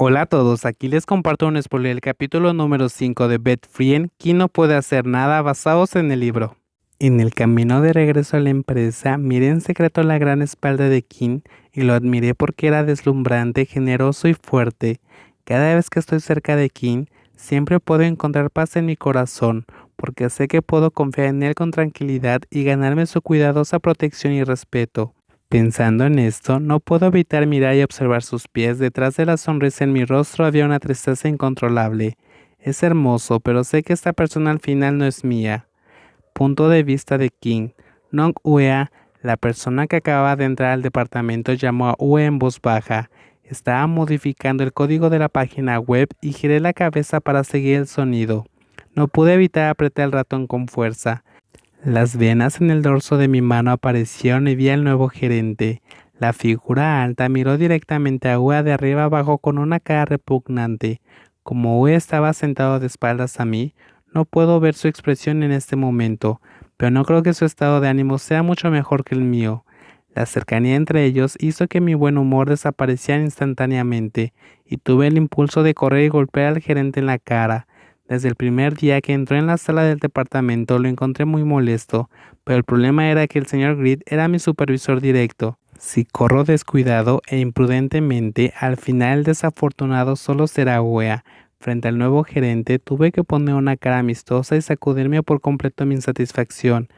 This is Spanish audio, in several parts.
Hola a todos, aquí les comparto un spoiler del capítulo número 5 de Beth Frien, ¿Quién no puede hacer nada basados en el libro. En el camino de regreso a la empresa, miré en secreto la gran espalda de Kim y lo admiré porque era deslumbrante, generoso y fuerte. Cada vez que estoy cerca de Kim, siempre puedo encontrar paz en mi corazón, porque sé que puedo confiar en él con tranquilidad y ganarme su cuidadosa protección y respeto. Pensando en esto, no puedo evitar mirar y observar sus pies. Detrás de la sonrisa en mi rostro había una tristeza incontrolable. Es hermoso, pero sé que esta persona al final no es mía. Punto de vista de King. Nong Ua, la persona que acababa de entrar al departamento, llamó a Ue en voz baja. Estaba modificando el código de la página web y giré la cabeza para seguir el sonido. No pude evitar apretar el ratón con fuerza. Las venas en el dorso de mi mano aparecieron y vi al nuevo gerente. La figura alta miró directamente a Ue de arriba abajo con una cara repugnante. Como Ue estaba sentado de espaldas a mí, no puedo ver su expresión en este momento, pero no creo que su estado de ánimo sea mucho mejor que el mío. La cercanía entre ellos hizo que mi buen humor desapareciera instantáneamente, y tuve el impulso de correr y golpear al gerente en la cara. Desde el primer día que entró en la sala del departamento lo encontré muy molesto, pero el problema era que el señor Grid era mi supervisor directo. Si corro descuidado e imprudentemente, al final el desafortunado solo será Wea. Frente al nuevo gerente tuve que poner una cara amistosa y sacudirme por completo mi insatisfacción,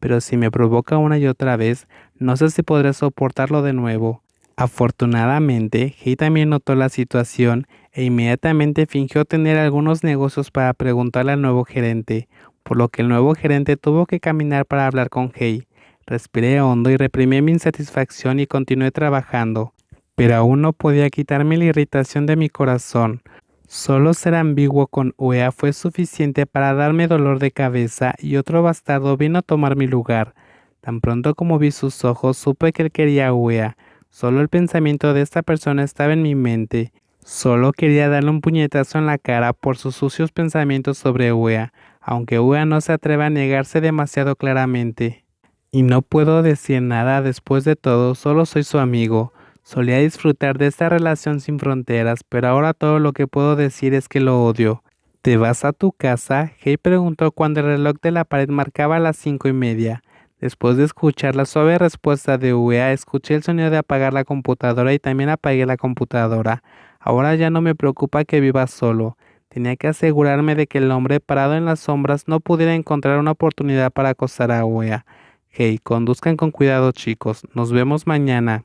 pero si me provoca una y otra vez, no sé si podré soportarlo de nuevo. Afortunadamente, Hei también notó la situación e inmediatamente fingió tener algunos negocios para preguntarle al nuevo gerente, por lo que el nuevo gerente tuvo que caminar para hablar con Hei. Respiré hondo y reprimí mi insatisfacción y continué trabajando, pero aún no podía quitarme la irritación de mi corazón. Solo ser ambiguo con Uea fue suficiente para darme dolor de cabeza y otro bastardo vino a tomar mi lugar. Tan pronto como vi sus ojos supe que él quería a Uea, Solo el pensamiento de esta persona estaba en mi mente. Solo quería darle un puñetazo en la cara por sus sucios pensamientos sobre Ua, aunque Ua no se atreve a negarse demasiado claramente. Y no puedo decir nada después de todo, solo soy su amigo. Solía disfrutar de esta relación sin fronteras, pero ahora todo lo que puedo decir es que lo odio. ¿Te vas a tu casa? Hey preguntó cuando el reloj de la pared marcaba las cinco y media. Después de escuchar la suave respuesta de UEA, escuché el sonido de apagar la computadora y también apagué la computadora. Ahora ya no me preocupa que viva solo. Tenía que asegurarme de que el hombre parado en las sombras no pudiera encontrar una oportunidad para acosar a UEA. Hey, conduzcan con cuidado chicos. Nos vemos mañana.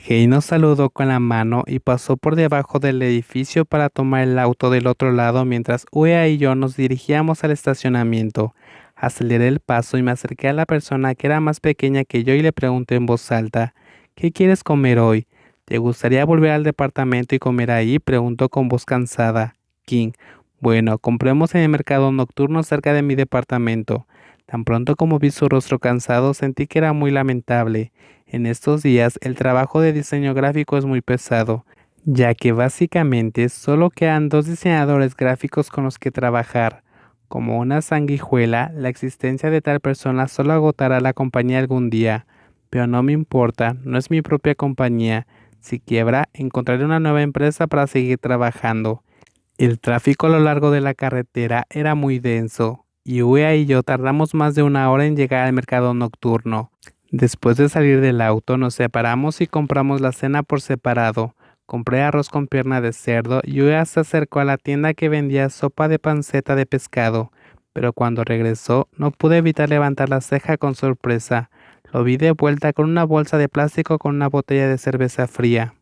Hey nos saludó con la mano y pasó por debajo del edificio para tomar el auto del otro lado mientras UEA y yo nos dirigíamos al estacionamiento. Aceleré el paso y me acerqué a la persona que era más pequeña que yo y le pregunté en voz alta, ¿qué quieres comer hoy? ¿Te gustaría volver al departamento y comer ahí? preguntó con voz cansada. King, bueno, compremos en el mercado nocturno cerca de mi departamento. Tan pronto como vi su rostro cansado sentí que era muy lamentable. En estos días el trabajo de diseño gráfico es muy pesado, ya que básicamente solo quedan dos diseñadores gráficos con los que trabajar. Como una sanguijuela, la existencia de tal persona solo agotará la compañía algún día, pero no me importa, no es mi propia compañía. Si quiebra, encontraré una nueva empresa para seguir trabajando. El tráfico a lo largo de la carretera era muy denso, y Ua y yo tardamos más de una hora en llegar al mercado nocturno. Después de salir del auto, nos separamos y compramos la cena por separado. Compré arroz con pierna de cerdo y Ua se acercó a la tienda que vendía sopa de panceta de pescado, pero cuando regresó no pude evitar levantar la ceja con sorpresa. Lo vi de vuelta con una bolsa de plástico con una botella de cerveza fría.